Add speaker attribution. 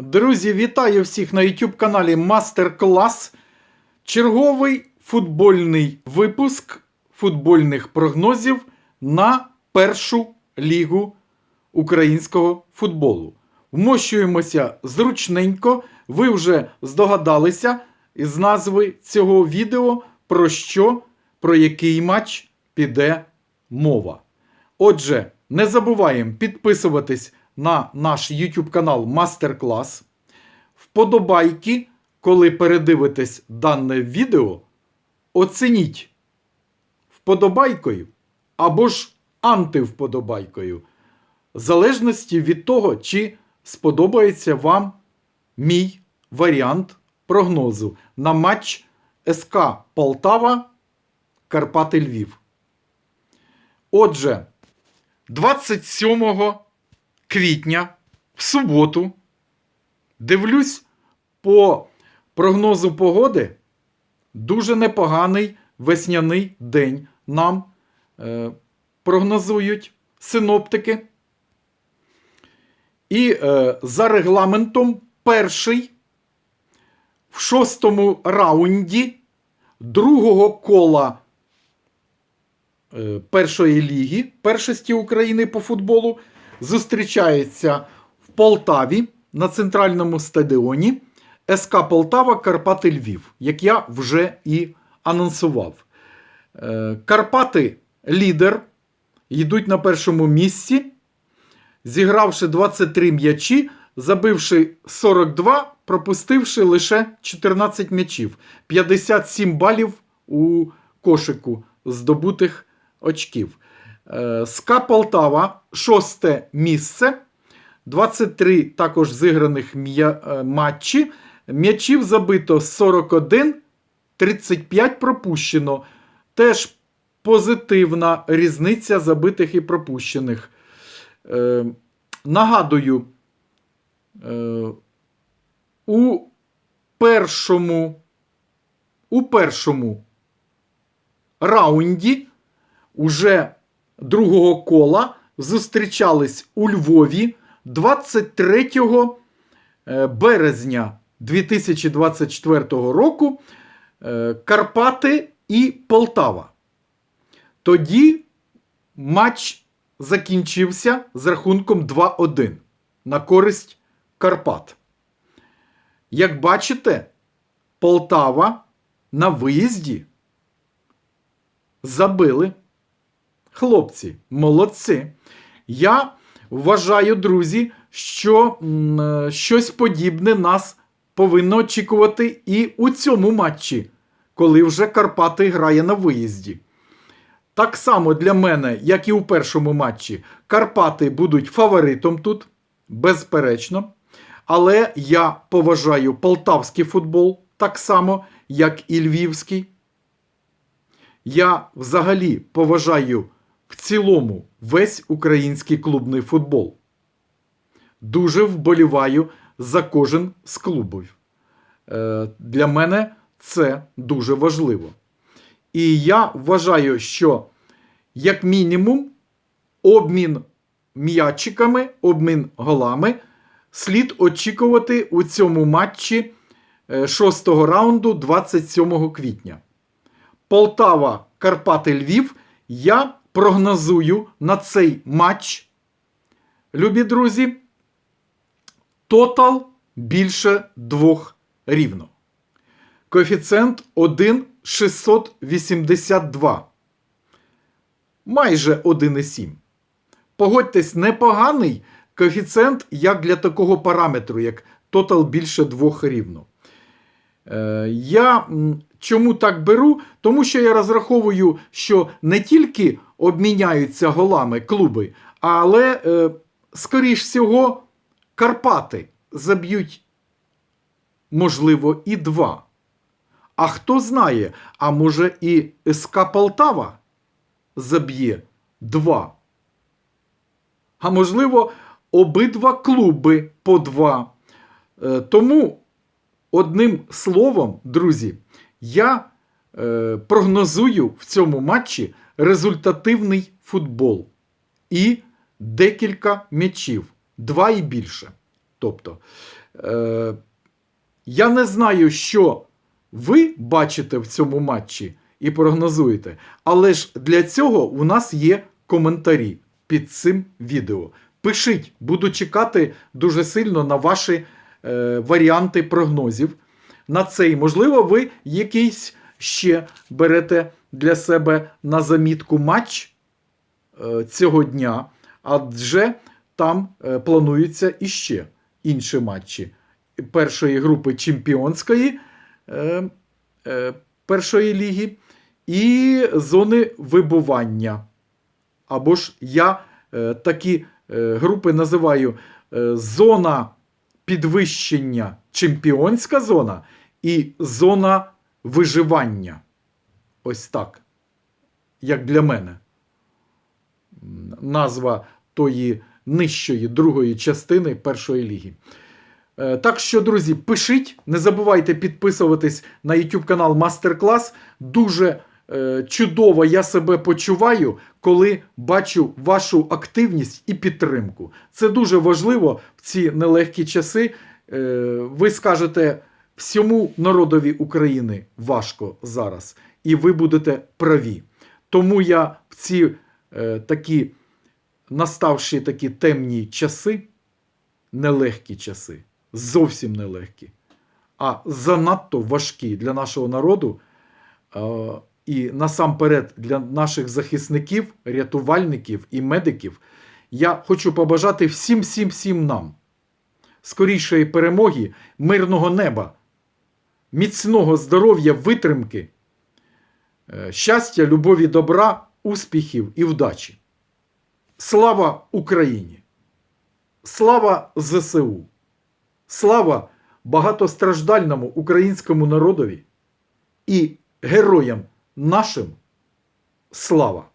Speaker 1: Друзі, вітаю всіх на YouTube каналі Мастер Клас. Черговий футбольний випуск футбольних прогнозів на першу лігу українського футболу. Вмощуємося зручненько. Ви вже здогадалися із назви цього відео, про що, про який матч піде мова. Отже, не забуваємо підписуватись на наш YouTube канал Мастер Клас. Вподобайки, коли передивитесь дане відео, оцініть вподобайкою або ж антивподобайкою, в залежності від того, чи сподобається вам мій варіант прогнозу на матч СК Полтава Карпати Львів. Отже, 27 квітня в суботу дивлюсь по прогнозу погоди. Дуже непоганий весняний день нам е, прогнозують синоптики. І е, за регламентом перший в шостому раунді другого кола е, першої ліги першості України по футболу зустрічається в Полтаві на центральному стадіоні СК Полтава Карпати Львів, як я вже і анонсував. Е, Карпати лідер, йдуть на першому місці, зігравши 23 м'ячі, забивши 42, пропустивши лише 14 м'ячів, 57 балів у кошику здобутих очків. Е, СКА Полтава шосте місце. 23 також зіграних е, матчі. М'ячів забито 41, 35 пропущено. Теж позитивна різниця забитих і пропущених. Е, нагадую, е, у першому, у першому раунді уже другого кола зустрічались у Львові 23 е, березня 2024 року е, Карпати і Полтава. Тоді матч закінчився з рахунком 2-1 на користь Карпат. Як бачите, Полтава на виїзді забили. Хлопці, молодці. Я вважаю, друзі, що е, щось подібне нас повинно очікувати і у цьому матчі, коли вже Карпати грає на виїзді. Так само для мене, як і у першому матчі, Карпати будуть фаворитом тут, безперечно. Але я поважаю полтавський футбол так само, як і львівський. Я взагалі поважаю в цілому весь український клубний футбол. Дуже вболіваю за кожен з клубів. Е, Для мене це дуже важливо. І я вважаю, що, як мінімум, обмін м'ячиками, обмін голами слід очікувати у цьому матчі е, шостого раунду 27 квітня. Полтава, Карпати, Львів. Я прогнозую на цей матч. Любі друзі, тотал більше двох рівно. Коефіцієнт 1,682. Майже 1,7. Погодьтесь, непоганий коефіцієнт як для такого параметру, як тотал більше двох рівно. Е, Я чому так беру? Тому що я розраховую, що не тільки обміняються голами клуби, але, е, скоріш всього, Карпати заб'ють, можливо, і два. А хто знає, а може і СК Полтава заб'є два. А можливо, обидва клуби по два. Е, Тому Одним словом, друзі, я е, прогнозую в цьому матчі результативний футбол і декілька м'ячів, два і більше. Тобто, е, я не знаю, що ви бачите в цьому матчі і прогнозуєте, але ж для цього у нас є коментарі під цим відео. Пишіть, буду чекати дуже сильно на ваші е, варіанти прогнозів. На цей, можливо, ви якийсь ще берете для себе на замітку матч е, цього дня, адже там е, плануються іще інші матчі першої групи чемпіонської е, першої ліги і зони вибування. Або ж я такі групи називаю зона підвищення чемпіонська зона і зона виживання. Ось так. Як для мене. Назва тої нижчої другої частини першої ліги. Е, Так що, друзі, пишіть, не забувайте підписуватись на YouTube канал Мастер Клас. Дуже е, чудово я себе почуваю, коли бачу вашу активність і підтримку. Це дуже важливо в ці нелегкі часи. Е, ви скажете всьому народові України важко зараз, і ви будете праві. Тому я в ці е, такі наставші такі темні часи, нелегкі часи, зовсім нелегкі, а занадто важкі для нашого народу. е, І насамперед для наших захисників, рятувальників і медиків, я хочу побажати всім, всім, всім нам скорішої перемоги, мирного неба, міцного здоров'я, витримки, е, щастя, любові, добра, успіхів і вдачі. Слава Україні! Слава ЗСУ! Слава багатостраждальному українському народові і героям нашим! Слава!